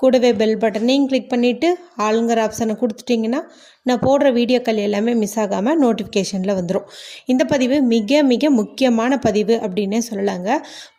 கூடவே பெல் பட்டனையும் கிளிக் பண்ணிவிட்டு ஆளுங்கிற ஆப்ஷனை கொடுத்துட்டிங்கன்னா நான் போடுற வீடியோக்கள் எல்லாமே மிஸ் ஆகாமல் நோட்டிஃபிகேஷனில் வந்துடும் இந்த பதிவு மிக மிக முக்கியமான பதிவு அப்படின்னே சொல்லலாங்க.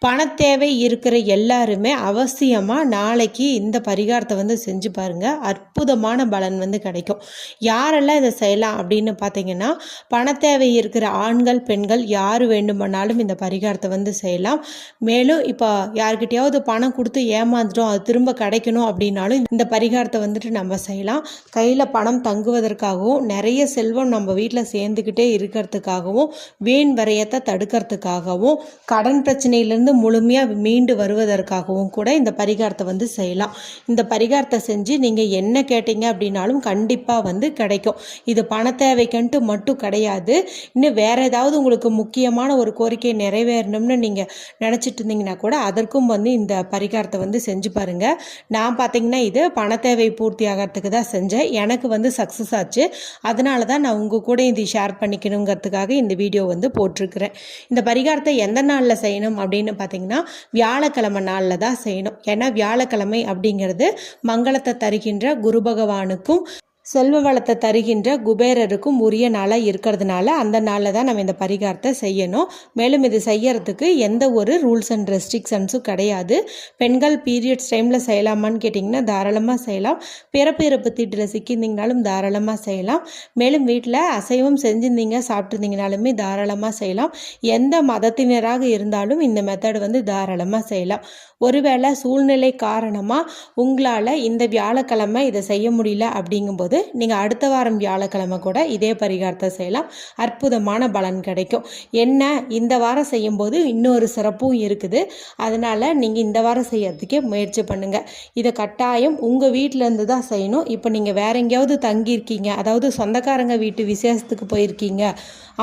பணத்தேவை இருக்கிற எல்லாருமே அவசியமாக நாளைக்கு இந்த பரிகாரத்தை வந்து செஞ்சு பாருங்கள் அற்புதமான பலன் வந்து கிடைக்கும். யாரெல்லாம் இதை செய்யலாம் அப்படின்னு பார்த்தீங்கன்னா பணத்தேவை இருக்கிற ஆண்கள் பெண்கள் யார் வேண்டுமானாலும் இந்த பரிகாரத்தை வந்து செய்யலாம். மேலும் இப்போ யார்கிட்டயாவது பணம் கொடுத்து ஏமாந்துட்டோம் அது திரும்ப கிடைக்கணும் அப்படின்னாலும் இந்த பரிகாரத்தை வந்துட்டு நம்ம செய்யலாம். கையில் பணம் தங்குவதற்காகவும் நிறைய செல்வம் நம்ம வீட்டில் சேர்ந்துக்கிட்டே இருக்கிறதுக்காகவும் வீண் வரையத்தை தடுக்கிறதுக்காகவும் கடன் பிரச்சனையிலேருந்து முழுமையாக மீண்டு வருவதற்காகவும் கூட இந்த பரிகாரத்தை வந்து செய்யலாம். இந்த பரிகாரத்தை செஞ்சு நீங்கள் என்ன கேட்டீங்க அப்படின்னாலும் கண்டிப்பாக வந்து கிடைக்கும். இது பண தேவைக்குன்ட்டு மட்டும் கிடையாது. இன்னும் வேறு ஏதாவது உங்களுக்கு முக்கியமான ஒரு கோரிக்கை நிறைவேறணும்னு நீங்கள் நினச்சிட்டு இருந்தீங்கன்னா கூட அதற்கும் வந்து இந்த பரிகாரத்தை வந்து செஞ்சு பாருங்கள் நான் பார்த்தீங்கன்னா இது பண தேவை பூர்த்தி ஆகிறதுக்கு தான் செஞ்சேன். எனக்கு வந்து சக்ஸஸ் ஆச்சு. அதனால தான் நான் உங்கள் கூட இது ஷேர் பண்ணிக்கணுங்கிறதுக்காக இந்த வீடியோ வந்து போட்டிருக்கிறேன். இந்த பரிகாரத்தை எந்த நாளில் செய்யணும் அப்படின்னு பார்த்தீங்கன்னா வியாழக்கிழமை நாளில் தான் செய்யணும். ஏன்னா வியாழக்கிழமை அப்படிங்கிறது மங்களத்தை தருகின்ற குரு பகவானுக்கும் செல்வ வளத்தை தருகின்ற குபேரருக்கும் உரிய நாளாக இருக்கிறதுனால அந்த நாளில் தான் நம்ம இந்த பரிகாரத்தை செய்யணும். மேலும் இது செய்யறதுக்கு எந்த ஒரு ரூல்ஸ் அண்ட் ரெஸ்ட்ரிக்ஷன்ஸும் கிடையாது. பெண்கள் பீரியட்ஸ் டைமில் செய்யலாமான்னு கேட்டிங்கன்னா தாராளமாக செய்யலாம். பிறப்பு இறப்பு தீட்டில் சிக்கியிருந்தீங்கனாலும் தாராளமாக செய்யலாம். மேலும் வீட்டில் அசைவம் செஞ்சுருந்தீங்க சாப்பிட்ருந்தீங்கனாலுமே தாராளமாக செய்யலாம். எந்த மதத்தினராக இருந்தாலும் இந்த மெத்தட் வந்து தாராளமாக செய்யலாம். ஒருவேளை சூழ்நிலை காரணமாக உங்களால் இந்த வியாழக்கிழமை இதை செய்ய முடியல அப்படிங்கும்போது நீங்கள் அடுத்த வாரம் வியாழக்கிழமை கூட இதே பரிகாரத்தை செய்யலாம். அற்புதமான பலன் கிடைக்கும். என்ன இந்த வாரம் செய்யும்போது இன்னொரு சிறப்பும் இருக்குது. அதனால் நீங்கள் இந்த வாரம் செய்யறதுக்கே முயற்சி பண்ணுங்கள் இதை கட்டாயம் உங்கள் வீட்டிலேருந்து தான் செய்யணும். இப்போ நீங்கள் வேற எங்கேயாவது தங்கியிருக்கீங்க அதாவது சொந்தக்காரங்க வீட்டு விசேஷத்துக்கு போயிருக்கீங்க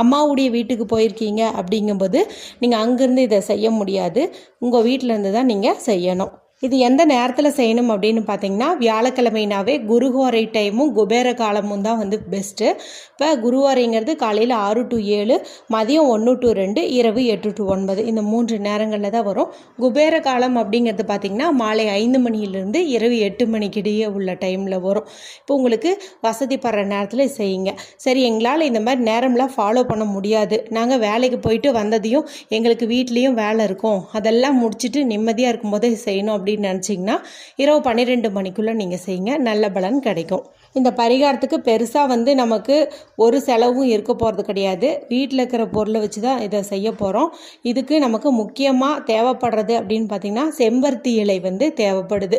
அம்மாவுடைய வீட்டுக்கு போயிருக்கீங்க அப்படிங்கும்போது நீங்கள் அங்கேருந்து இதை செய்ய முடியாது. உங்கள் வீட்டிலேருந்து தான் நீங்கள் செய்யணும் இது எந்த நேரத்தில் செய்யணும் அப்படின்னு பார்த்தீங்கன்னா வியாழக்கிழமைனாவே குருஹோரை டைமும் குபேர காலமும் தான் வந்து பெஸ்ட்டு இப்போ குருவாரைங்கிறது காலையில் ஆறு டு ஏழு மதியம் ஒன்று டு ரெண்டு இரவு எட்டு டு ஒன்பது. இந்த மூன்று நேரங்களில் தான் வரும். குபேர காலம் அப்படிங்கிறது பார்த்திங்கன்னா மாலை ஐந்து மணியிலிருந்து இரவு எட்டு மணிக்கிடையே உள்ள டைமில் வரும். இப்போ உங்களுக்கு வசதிப்படுற நேரத்தில் செய்யுங்க. சரி எங்களால் இந்த மாதிரி நேரம்லாம் ஃபாலோ பண்ண முடியாது. நாங்கள் வேலைக்கு போயிட்டு வந்ததையும் எங்களுக்கு வீட்லேயும் வேலை இருக்கும். அதெல்லாம் முடிச்சுட்டு நிம்மதியாக இருக்கும்போதே செய்யணும் அப்படின்னு நினச்சிங்கன்னா இரவு பன்னிரெண்டு மணிக்குள்ளே நீங்கள் செய்யுங்க. நல்ல பலன் கிடைக்கும். இந்த பரிகாரத்துக்கு பெருசாக வந்து நமக்கு ஒரு செலவும் இருக்க போகிறது கிடையாது. வீட்டில் இருக்கிற பொருளை வச்சு தான் இதை செய்ய போகிறோம் இதுக்கு நமக்கு முக்கியமாக தேவைப்படுறது அப்படின்னு பார்த்திங்கன்னா செம்பருத்தி இலை வந்து தேவைப்படுது.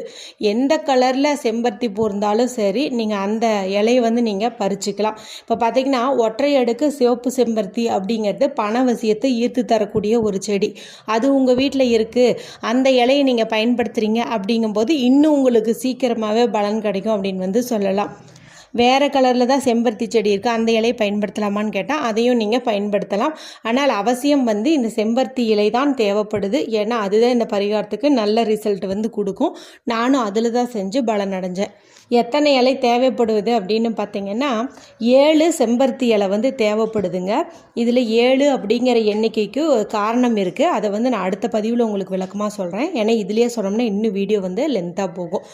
எந்த கலரில் செம்பருத்தி பூ இருந்தாலும் சரி நீங்கள் அந்த இலையை வந்து நீங்கள் பறிச்சுக்கலாம். இப்போ பார்த்திங்கன்னா ஒற்றை அடுக்கு சிவப்பு செம்பருத்தி அப்படிங்கிறது பணவசியத்தை ஈர்த்து தரக்கூடிய ஒரு செடி. அது உங்கள் வீட்டில் இருக்குது அந்த இலையை நீங்கள் பயன்படுத்துகிறீங்க அப்படிங்கும்போது இன்னும் உங்களுக்கு சீக்கிரமாகவே பலன் கிடைக்கும் அப்படின்னு வந்து சொல்லலாம். வேறு கலரில் தான் செம்பருத்தி செடி இருக்குது அந்த இலையை பயன்படுத்தலாமான்னு கேட்டால் அதையும் நீங்கள் பயன்படுத்தலாம். ஆனால் அவசியம் வந்து இந்த செம்பருத்தி இலை தான் தேவைப்படுது. ஏன்னா அதுதான் இந்த பரிகாரத்துக்கு நல்ல ரிசல்ட் வந்து கொடுக்கும். நானும் அதில் தான் செஞ்சு பலன் அடைஞ்சேன் எத்தனை இலை தேவைப்படுவது அப்படின்னு பார்த்தீங்கன்னா ஏழு செம்பருத்தி இலை வந்து தேவைப்படுதுங்க. இதில் ஏழு அப்படிங்கிற எண்ணிக்கைக்கு காரணம் இருக்குது அதை வந்து நான் அடுத்த பதிவில் உங்களுக்கு விளக்கமாக சொல்கிறேன் ஏன்னா இதுலேயே சொன்னோம்னா இன்னும் வீடியோ வந்து லென்த்தாக போகும்.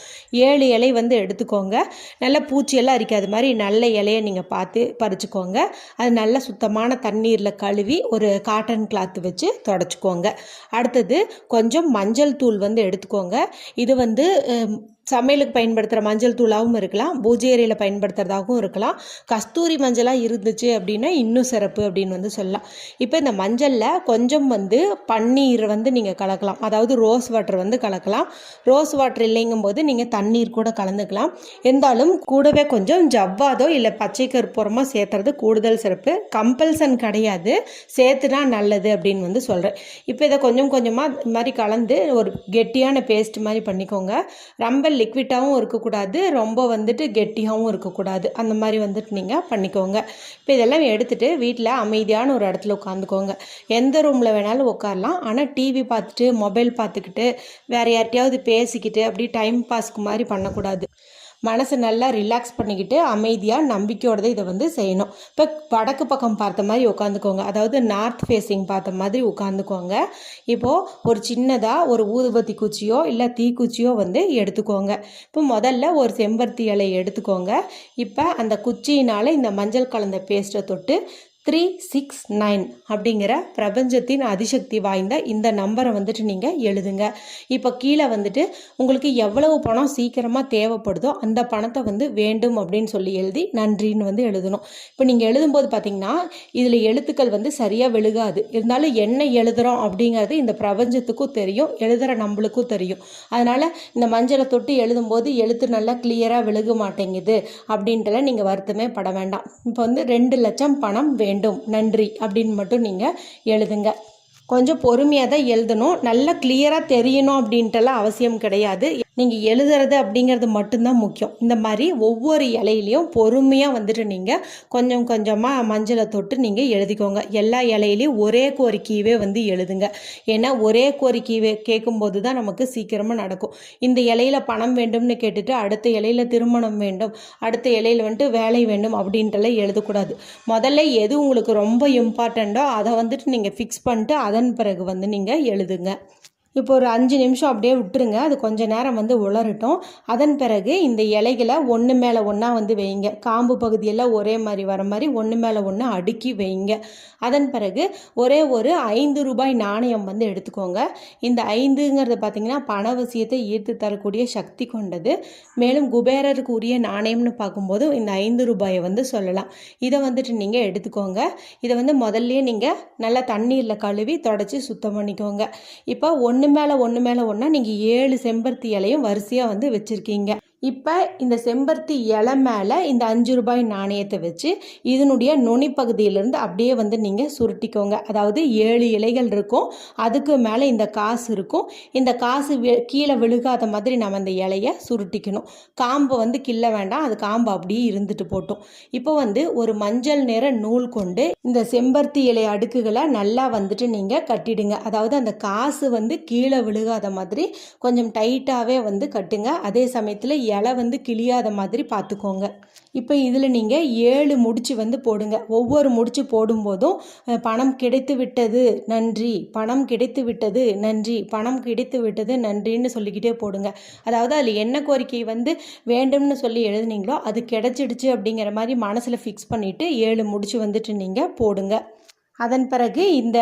ஏழு இலை வந்து எடுத்துக்கோங்க. நல்ல பூச்சியெல்லாம் அரிக்காத மாதிரி நல்ல இலையை நீங்கள் பார்த்து பறிச்சுக்கோங்க. அது நல்ல சுத்தமான தண்ணீரில் கழுவி ஒரு காட்டன் கிளாத் வச்சு தொடச்சிக்கோங்க. அடுத்தது கொஞ்சம் மஞ்சள் தூள் வந்து எடுத்துக்கோங்க. இது வந்து சமையலுக்கு பயன்படுத்துகிற மஞ்சள் தூளாகவும் இருக்கலாம். பூஜை அறையில் பயன்படுத்துகிறதாகவும் இருக்கலாம். கஸ்தூரி மஞ்சளாக இருந்துச்சு அப்படின்னா இன்னும் சிறப்பு அப்படின்னு வந்து சொல்லலாம். இப்போ இந்த மஞ்சளில் கொஞ்சம் வந்து பன்னீர் வந்து நீங்கள் கலக்கலாம். அதாவது ரோஸ் வாட்டர் வந்து கலக்கலாம். ரோஸ் வாட்டர் இல்லைங்கும்போது நீங்கள் தண்ணீர் கூட கலந்துக்கலாம். இருந்தாலும் கூடவே கொஞ்சம் ஜவ்வாதோ இல்லை பச்சை கற்பூரமோ சேர்த்துறது கூடுதல் சிறப்பு. கம்பல்சன் கிடையாது. சேர்த்துனா நல்லது அப்படின்னு வந்து சொல்கிறேன் இப்போ இதை கொஞ்சம் கொஞ்சமாக இது மாதிரி கலந்து ஒரு கெட்டியான பேஸ்ட் மாதிரி பண்ணிக்கோங்க. ரொம்ப லிக்விட்டாகவும் இருக்கக்கூடாது ரொம்ப வந்துட்டு கெட்டியாகவும் இருக்கக்கூடாது. அந்த மாதிரி வந்துட்டு நீங்கள் பண்ணிக்கோங்க. இப்போ இதெல்லாம் எடுத்துகிட்டு வீட்டில் அமைதியான ஒரு இடத்துல உட்காந்துக்கோங்க. எந்த ரூமில் வேணாலும் உட்காரலாம். ஆனால் டிவி பார்த்துட்டு மொபைல் பார்த்துக்கிட்டு வேறு யார்ட்டையாவது பேசிக்கிட்டு அப்படி டைம் பாஸ்க்கு மாதிரி பண்ணக்கூடாது. மனசை நல்லா ரிலாக்ஸ் பண்ணிக்கிட்டு அமைதியாக நம்பிக்கையோட இதை வந்து செய்யணும். இப்போ வடக்கு பக்கம் பார்த்த மாதிரி உட்காந்துக்கோங்க. அதாவது நார்த் ஃபேஸிங் பார்த்த மாதிரி உட்காந்துக்கோங்க. இப்போது ஒரு சின்னதாக ஒரு ஊதுபத்தி குச்சியோ இல்லை தீக்குச்சியோ வந்து எடுத்துக்கோங்க. இப்போ முதல்ல ஒரு செம்பருத்தி இலையை எடுத்துக்கோங்க. இப்போ அந்த குச்சியினால் இந்த மஞ்சள் கலந்த பேஸ்ட்டை தொட்டு த்ரீ சிக்ஸ் நைன் அப்படிங்கிற பிரபஞ்சத்தின் அதிசக்தி வாய்ந்த இந்த நம்பரை வந்துட்டு நீங்கள் எழுதுங்க. இப்போ கீழே வந்துட்டு உங்களுக்கு எவ்வளவு பணம் சீக்கிரமாக தேவைப்படுதோ அந்த பணத்தை வந்து வேண்டும் அப்படின்னு சொல்லி எழுதி நன்றின்னு வந்து எழுதணும். இப்போ நீங்கள் எழுதும்போது பார்த்தீங்கன்னா இதில் எழுத்துக்கள் வந்து சரியாக விழுகாது. இருந்தாலும் என்ன எழுதுகிறோம் அப்படிங்கிறது இந்த பிரபஞ்சத்துக்கும் தெரியும் எழுதுகிற நம்மளுக்கும் தெரியும். அதனால் இந்த மஞ்சளை தொட்டு எழுதும்போது எழுத்து நல்லா கிளியராக விழுக மாட்டேங்குது அப்படின்ட்டுலாம் நீங்கள் வருத்தமே பட வேண்டாம். இப்போ வந்து ரெண்டு லட்சம் பணம் வேண்டும் வேண்டும். நன்றி அப்படின்னு மட்டும் நீங்கள் எழுதுங்க. கொஞ்சம் பொறுமையாக தான் எழுதணும். நல்லா கிளியராக தெரியணும் அப்படின்ட்டுலாம் அவசியம் கிடையாது. நீங்கள் எழுதுறது அப்படிங்கிறது மட்டும்தான் முக்கியம். இந்த மாதிரி ஒவ்வொரு இலையிலையும் பொறுமையாக வந்துட்டு நீங்கள் கொஞ்சம் கொஞ்சமாக மஞ்சளை தொட்டு நீங்கள் எழுதிக்கோங்க. எல்லா இலையிலையும் ஒரே கோரிக்கையவே வந்து எழுதுங்க. ஏன்னா ஒரே கோரிக்கையவே கேட்கும்போது தான் நமக்கு சீக்கிரமாக நடக்கும். இந்த இலையில பணம் வேண்டும்னு கேட்டுட்டு அடுத்த இலையில திருமணம் வேண்டும். அடுத்த இலையில வந்துட்டு வேலை வேண்டும் அப்படின்ட்டுலாம் எழுதக்கூடாது. முதல்ல எது உங்களுக்கு ரொம்ப இம்பார்ட்டண்ட்டோ அதை வந்துட்டு நீங்கள் ஃபிக்ஸ் பண்ணிட்டு அதன் பிறகு வந்து நீங்கள் எழுதுங்க. இப்போ ஒரு அஞ்சு நிமிஷம் அப்படியே விட்டுருங்க. அது கொஞ்ச நேரம் வந்து உலரட்டும். அதன் பிறகு இந்த இலைகளை ஒன்று மேலே ஒன்றா வந்து வைங்க. காம்பு பகுதியெல்லாம் ஒரே மாதிரி வர மாதிரி ஒன்று மேலே ஒன்று அடுக்கி வைங்க. அதன் பிறகு ஒரே ஒரு ஐந்து ரூபாய் நாணயம் வந்து எடுத்துக்கோங்க. இந்த ஐந்துங்கிறது பார்த்தீங்கன்னா பணவசியத்தை ஈர்த்து தரக்கூடிய சக்தி கொண்டது. மேலும் குபேரருக்கு உரிய நாணயம்னு பார்க்கும்போது இந்த ஐந்து ரூபாயை வந்து சொல்லலாம். இதை வந்துட்டு நீங்கள் எடுத்துக்கோங்க. இதை வந்து முதல்லயே நீங்கள் நல்லா தண்ணீரில் கழுவி தொடச்சி சுத்தம் பண்ணிக்கோங்க. இப்போ ஒன்று மேலே ஒன்று மேலே ஒன்றா நீங்கள் ஏழு செம்பருத்தி இலையும் வரிசையாக வந்து வச்சுருக்கீங்க. இப்போ இந்த செம்பருத்தி இலை மேலே இந்த அஞ்சு ரூபாய் நாணயத்தை வச்சு இதனுடைய நுனி பகுதியிலேருந்து அப்படியே வந்து நீங்கள் சுருட்டிக்கோங்க. அதாவது ஏழு இலைகள் இருக்கும். அதுக்கு மேலே இந்த காசு இருக்கும். இந்த காசு கீழே விழுகாத மாதிரி நம்ம அந்த இலையை சுருட்டிக்கணும். காம்பை வந்து கிள்ள வேண்டாம். அது காம்பு அப்படியே இருந்துட்டு போட்டோம். இப்போ வந்து ஒரு மஞ்சள் நிற நூல் கொண்டு இந்த செம்பருத்தி இலை அடுக்குகளை நல்லா வந்துட்டு நீங்கள் கட்டிடுங்க. அதாவது அந்த காசு வந்து கீழே விழுகாத மாதிரி கொஞ்சம் டைட்டாகவே வந்து கட்டுங்க. அதே சமயத்தில் இலை வந்து கிழியாத மாதிரி பார்த்துக்கோங்க. இப்போ இதில் நீங்கள் ஏழு முடிச்சு வந்து போடுங்க. ஒவ்வொரு முடிச்சு போடும்போதும் பணம் கிடைத்து விட்டது நன்றி. பணம் கிடைத்து விட்டது நன்றி. பணம் கிடைத்து விட்டது நன்றின்னு சொல்லிக்கிட்டே போடுங்க. அதாவது அதில் என்ன கோரிக்கை வந்து வேண்டும்னு சொல்லி எழுதுனீங்களோ அது கிடைச்சிடுச்சு அப்படிங்கிற மாதிரி மனசில் ஃபிக்ஸ் பண்ணிவிட்டு ஏழு முடிச்சு வந்துட்டு நீங்கள் போடுங்க. அதன் பிறகு இந்த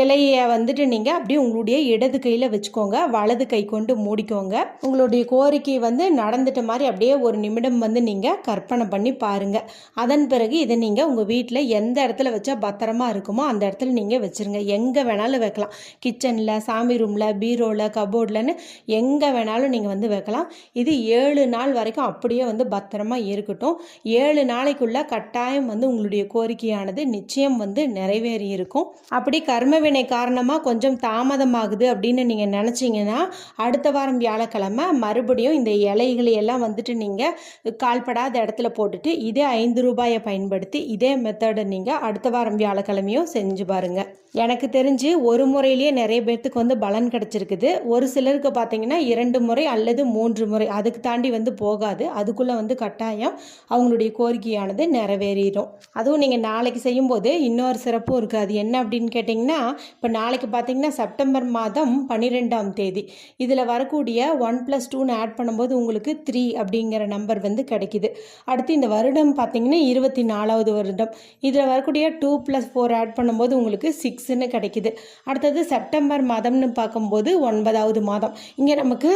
இலையை வந்துட்டு நீங்கள் அப்படியே உங்களுடைய இடது கையில் வச்சுக்கோங்க. வலது கை கொண்டு மூடிக்கோங்க. உங்களுடைய கோரிக்கை வந்து நடந்துட்ட மாதிரி அப்படியே ஒரு நிமிடம் வந்து நீங்கள் கற்பனை பண்ணி பாருங்கள் அதன் பிறகு இதை நீங்கள் உங்கள் வீட்டில் எந்த இடத்துல வச்சா பத்திரமா இருக்குமோ அந்த இடத்துல நீங்கள் வச்சுருங்க. எங்கே வேணாலும் வைக்கலாம். கிச்சனில் சாமி ரூமில் பீரோவில் கபோர்ட்லன்னு எங்கே வேணாலும் நீங்கள் வந்து வைக்கலாம். இது ஏழு நாள் வரைக்கும் அப்படியே வந்து பத்திரமா இருக்கட்டும். ஏழு நாளைக்குள்ளே கட்டாயம் வந்து உங்களுடைய கோரிக்கையானது நிச்சயம் வந்து நிறைவேறி இருக்கும் அப்படி கர்மவினை காரணமாக கொஞ்சம் தாமதமாகுது அப்படின்னு நீங்கள் நினச்சிங்கன்னா அடுத்த வாரம் வியாழக்கிழமை மறுபடியும் இந்த இலைகளை எல்லாம் வந்துட்டு நீங்கள் கால்படாத இடத்துல போட்டுட்டு இதே ஐந்து ரூபாயை பயன்படுத்தி இதே மெத்தடை நீங்கள் அடுத்த வாரம் வியாழக்கிழமையும் செஞ்சு பாருங்கள் எனக்கு தெரிஞ்சு ஒரு முறையிலேயே நிறைய பேர்த்துக்கு வந்து பலன் கிடச்சிருக்குது. ஒரு சிலருக்கு பார்த்தீங்கன்னா இரண்டு முறை அல்லது மூன்று முறை அதுக்கு தாண்டி வந்து போகாது. அதுக்குள்ளே வந்து கட்டாயம் அவங்களுடைய கோரிக்கையானது நிறைவேறிடும் அதுவும் நீங்கள் நாளைக்கு செய்யும்போது இன்னொரு சிறப்பும் இருக்குது அது என்ன அப்படின்னு கேட்டிங்கன்னா இப்போ நாளைக்கு பார்த்தீங்கன்னா செப்டம்பர் மாதம் பன்னிரெண்டாம் தேதி. இதில் வரக்கூடிய ஒன் ப்ளஸ் டூன்னு ஆட் பண்ணும்போது உங்களுக்கு த்ரீ அப்படிங்கிற நம்பர் வந்து கிடைக்குது. அடுத்து இந்த வருடம் பார்த்தீங்கன்னா இருபத்தி நாலாவது வருடம். இதில் வரக்கூடிய டூ ப்ளஸ் ஃபோர் ஆட் பண்ணும்போது உங்களுக்கு சிக்ஸ்ன்னு கிடைக்குது. அடுத்தது செப்டம்பர் மாதம்னு பார்க்கும்போது ஒன்பதாவது மாதம். இங்கே நமக்கு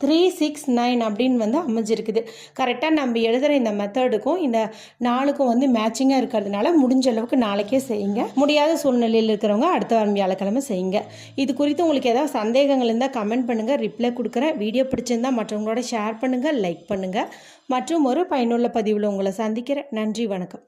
த்ரீ சிக்ஸ் நைன் அப்படின்னு வந்து அமைஞ்சிருக்குது. கரெக்டாக நம்ம எழுதுகிற இந்த மெத்தடுக்கும் இந்த நாளுக்கும் வந்து மேட்சிங்காக இருக்கிறதுனால முடிஞ்ச அளவுக்கு நாளைக்கே செய்யுங்க. முடியாத சூழ்நிலையில் இருக்கிறவங்க அடுத்த வாரம் வியாழக்கிழமை செய்யுங்க. இது குறித்து உங்களுக்கு ஏதாவது சந்தேகங்கள் இருந்தால் கமெண்ட் பண்ணுங்கள் ரிப்ளை கொடுக்குறேன். வீடியோ பிடிச்சிருந்தா மற்றவங்களோட ஷேர் பண்ணுங்கள் லைக் பண்ணுங்கள் மற்றும் ஒரு பயனுள்ள பதிவில் உங்களை சந்திக்கிறேன். நன்றி வணக்கம்.